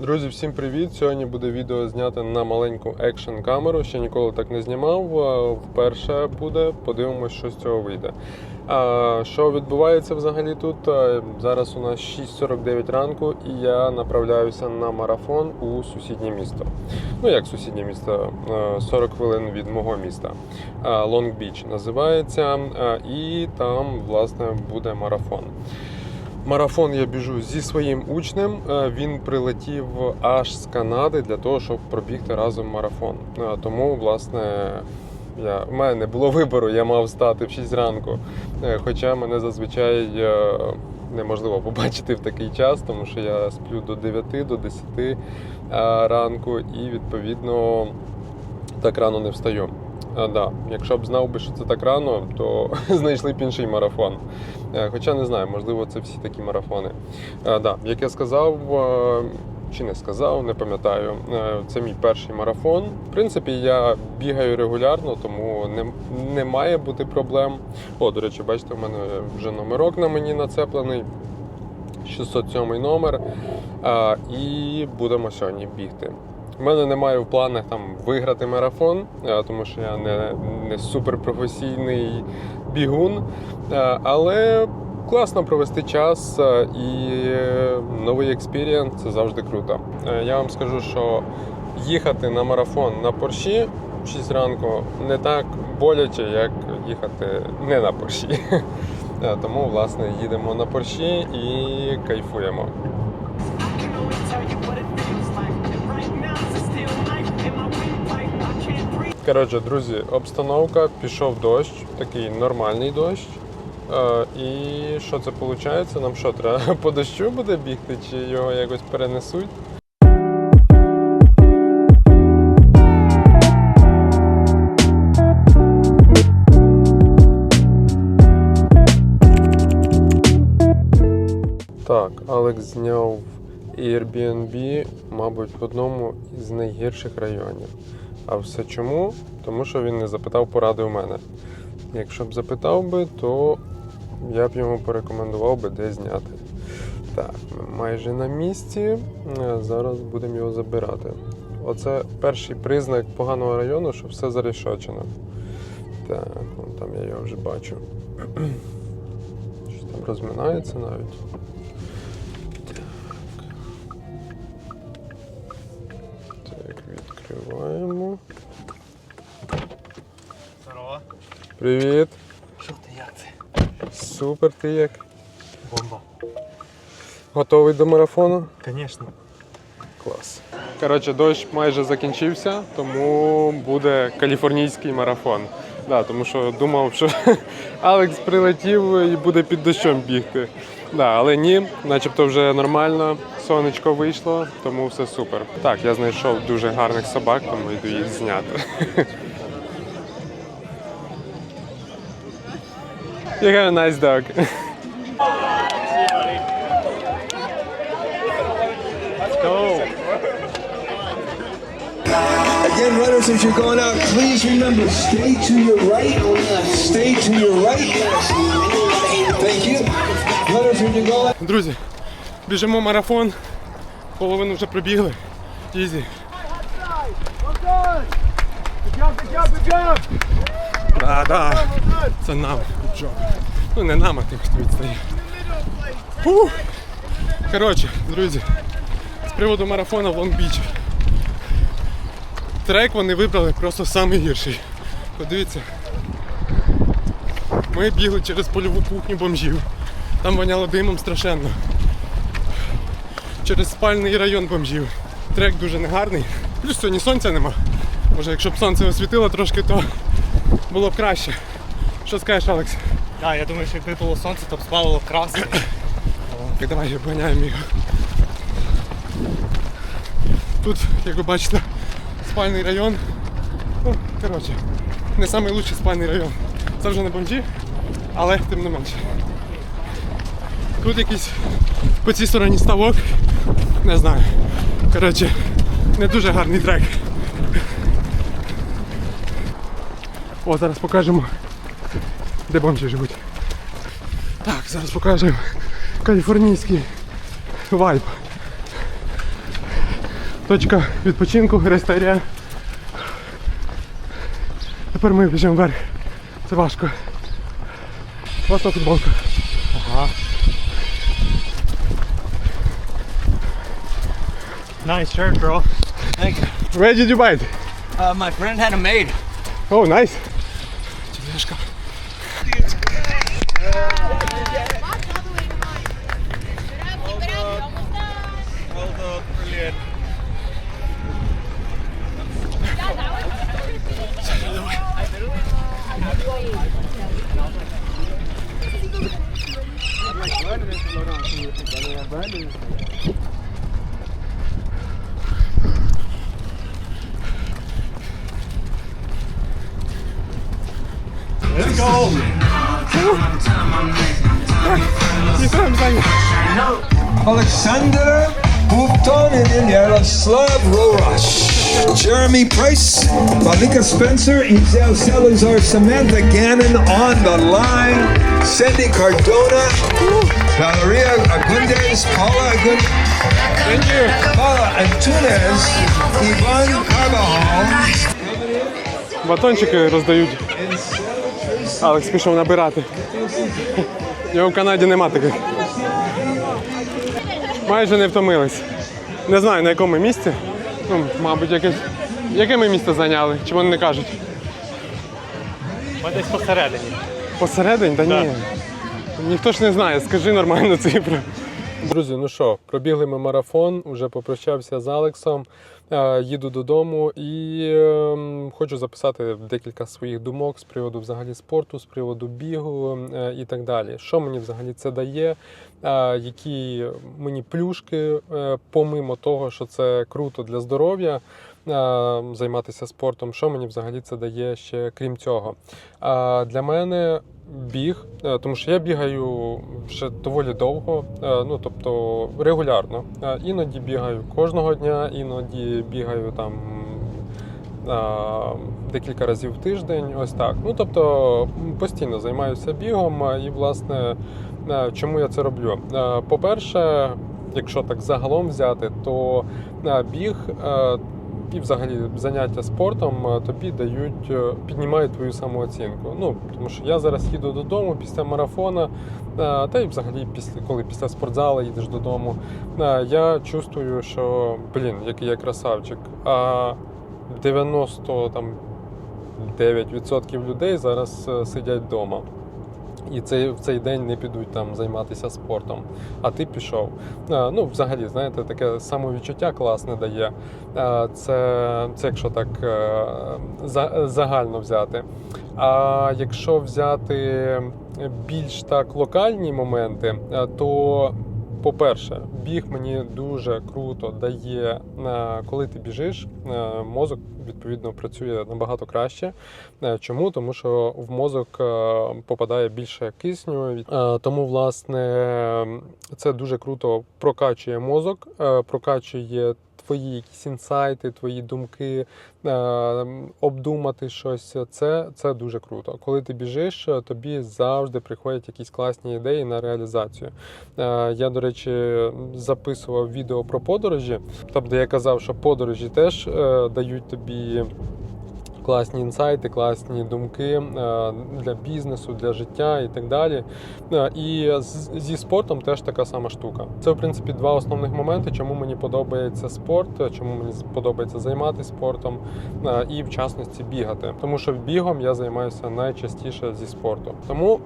Друзі, всім привіт! Сьогодні буде відео знято на маленьку екшн камеру. Ще ніколи так не знімав. Вперше буде. Подивимось, що з цього вийде. А, що відбувається взагалі тут? Зараз у нас 6.49 ранку, і я направляюся на марафон у сусіднє місто. Ну як сусіднє місто? 40 хвилин від мого міста. Лонг Біч називається. І там, власне, буде марафон. Марафон я біжу зі своїм учнем. Е, Він прилетів аж з Канади для того, щоб пробігти разом марафон. Е, Тому, власне, я, в мене не було вибору, я мав стати в 6 ранку. Е, Хоча мене зазвичай неможливо побачити в такий час, тому що я сплю до 9, до 10 е, ранку і відповідно так рано не встаю. А, да. Якщо б знав би, що це так рано, то знайшли б інший марафон. Е, Хоча не знаю, можливо, це всі такі марафони. А, да. Як я сказав, е, чи не сказав, не пам'ятаю. е, Це мій перший марафон. В принципі, я бігаю регулярно, тому не, не має бути проблем. О, до речі, бачите, в мене вже номерок на мені нацеплений. 607 номер. А, і будемо сьогодні бігти. У мене немає в планах там виграти марафон, е, тому що я не, не суперпрофесійний бігун. Е, Але класно провести час е, і новий експірієнс це завжди круто. Я вам скажу, що їхати на марафон на Порші в 6 ранку не так боляче, як їхати не на Порші. Тому, власне, їдемо на Порші і кайфуємо. Коротше, друзі, обстановка, пішов дощ, такий нормальний дощ. Е, і що це виходить? Нам що, треба по дощу буде бігти, чи його якось перенесуть? Так, Алекс зняв Airbnb, мабуть, в одному із найгірших районів. А все чому? Тому що він не запитав поради у мене. Якщо б запитав би, то я б йому порекомендував би де зняти. Так, майже на місці. Е, Зараз будемо його забирати. Оце перший признак поганого району, що все зарішочено. Так, там я його вже бачу. Що там розминається навіть. Привіт! Що ти як це? Супер, ти як? Бомба. Готовий до марафону? Звісно. Клас. Коротше, дощ майже закінчився, тому буде каліфорнійський марафон. Да, тому що думав, що Алекс прилетів і буде під дощом бігти. Да, але ні, начебто вже нормально, сонечко вийшло, тому все супер. Так, я знайшов дуже гарних собак, тому йду їх зняти. You have a nice dog. Let's go. Again, runners, as you're going out, please remember, stay to your right. Stay to your right. Thank you. Runners, when you go out. Друзі, біжимо марафон. Половину вже пробігли. Ізі. Да, да. Це нам. Good. Ну не нам, а тим, хто відстає. Фух. Коротше, друзі, з приводу марафону в Лонг-Біч. Трек вони вибрали просто самий гірший. Подивіться. Ми бігли через польову кухню бомжів. Там воняло димом страшенно. Через спальний район бомжів. Трек дуже негарний. Плюс сьогодні сонця нема. Може, якщо б сонце освітило трошки, то було б краще. Що скажеш, Алекс? Так, я думаю, що якби було сонце, то б спалило красно. Так, давай обганяємо його. Тут, як ви бачите, спальний район. Ну, коротше, не найкращий спальний район. Це вже не бомжі, але тим не менше. Тут якийсь по цій стороні ставок. Не знаю. Коротше, не дуже гарний трек. О, зараз покажемо, де бомжі живуть. Так, зараз покажемо каліфорнійський вайб. Точка відпочинку, ресторан. Тепер ми біжимо вверх. Це важко. Просто футболка. Ага. Nice shirt, bro. Thank you. Where did you buy it? Uh, my friend had them made. Oh, nice. Alexander Bupton and Yaroslav Rorosh. Jeremy Price, Malika Spencer, Ezel Salazar, Samantha Gannon on the line. Cindy Cardona, Valeria Agundes, Paula Agun, Paula Antunes, Ivan Carbajal, Батончики роздають. Алекс пішов набирати. Його в Канаді нема таких. Майже не втомились. Не знаю на якому місці. Ну, мабуть, якесь. Яке ми місце зайняли? Чи вони не кажуть? Ми десь посередині. Посередині? Та ні. Ніхто ж не знає, скажи нормальну цифру. Друзі, ну що, пробігли ми марафон, вже попрощався з Алексом. Е, Їду додому і ем, хочу записати декілька своїх думок з приводу взагалі спорту, з приводу бігу е, і так далі. Що мені взагалі це дає, е, які мені плюшки, помимо того, що це круто для здоров'я. Е, Займатися спортом, що мені взагалі це дає ще крім цього. Для мене біг, е, тому що я бігаю ще доволі довго, е, ну тобто регулярно. Е, Іноді бігаю кожного дня, іноді бігаю там. е, Декілька разів в тиждень, ось так. Ну тобто постійно займаюся бігом, е, і власне е, чому я це роблю? Е, По-перше, якщо так загалом взяти, то е, біг е, і взагалі заняття спортом е, тобі дають, е, піднімають твою самооцінку. Ну тому що я зараз їду додому після марафона, е, та й взагалі після коли після спортзалу їдеш додому. Я чувствую, що блін, який я красавчик. А 90 там 9% людей зараз сидять вдома. І цей, в цей день не підуть там займатися спортом, а ти пішов. Ну, взагалі, знаєте, таке самовідчуття класне дає. Це, це якщо так е, загально взяти. А якщо взяти більш так локальні моменти, е, то по-перше, біг мені дуже круто дає, е, коли ти біжиш, е, мозок відповідно працює набагато краще. Е, Чому? Тому що в мозок попадає більше кисню. Тому, власне, це дуже круто прокачує мозок, прокачує твої якісь інсайти, твої думки, е, обдумати щось. Це, це дуже круто. Коли ти біжиш, тобі завжди приходять якісь класні ідеї на реалізацію. Е, Я, до речі, записував відео про подорожі, там, де я казав, що подорожі теж е, дають тобі. Класні інсайти, класні думки е, для бізнесу, для життя і так далі. Е, І зі спортом теж така сама штука. Це, в принципі, два основних моменти, чому мені подобається спорт, чому мені подобається займатися спортом е, і, в частності, бігати. Тому що бігом я займаюся найчастіше зі спорту. Тому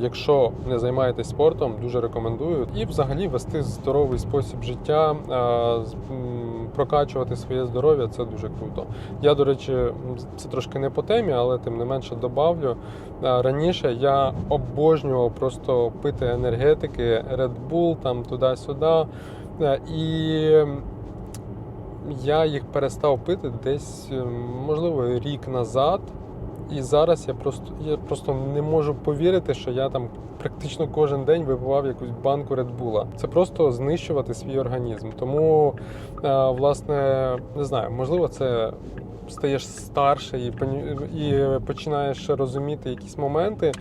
Якщо не займаєтесь спортом, дуже рекомендую. І взагалі вести здоровий спосіб життя, е, прокачувати своє здоров'я це дуже круто. Я, до речі, це трошки не по темі, але тим не менше добавлю. Е, Раніше я обожнював просто пити енергетики, Red Bull, там туди-сюди. Е, І я їх перестав пити десь, е, можливо, рік назад. І зараз я просто я просто не можу повірити, що я там практично кожен день випивав якусь банку Red Bull. Це просто знищувати свій організм. Тому, е, власне, не знаю, можливо, це стаєш старше і, і починаєш розуміти якісь моменти.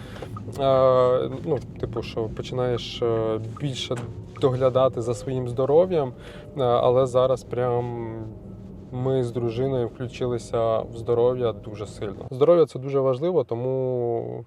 Е, ну, типу, що починаєш е, більше доглядати за своїм здоров'ям, е, але зараз прям. Ми з дружиною включилися в здоров'я дуже сильно. Здоров'я це дуже важливо, тому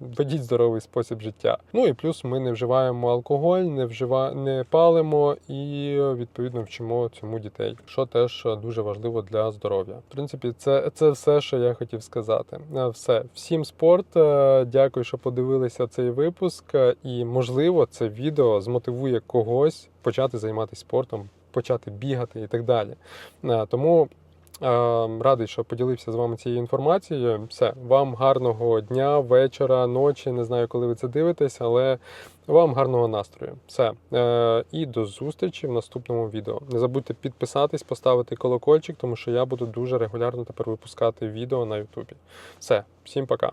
ведіть здоровий спосіб життя. Ну і плюс ми не вживаємо алкоголь, не вжива... не палимо і відповідно вчимо цьому дітей, що теж дуже важливо для здоров'я. В принципі, це, це все, що я хотів сказати. Все, всім спорт. Е, Дякую, що подивилися цей випуск. Е, І можливо, це відео змотивує когось почати займатися спортом, почати бігати і так далі. Е, Тому Е, Радий, що поділився з вами цією інформацією. Все, вам гарного дня, вечора, ночі. Не знаю, коли ви це дивитесь, але вам гарного настрою. Все. Е, І до зустрічі в наступному відео. Не забудьте підписатись, поставити колокольчик, тому що я буду дуже регулярно тепер випускати відео на Ютубі. Все, всім пока.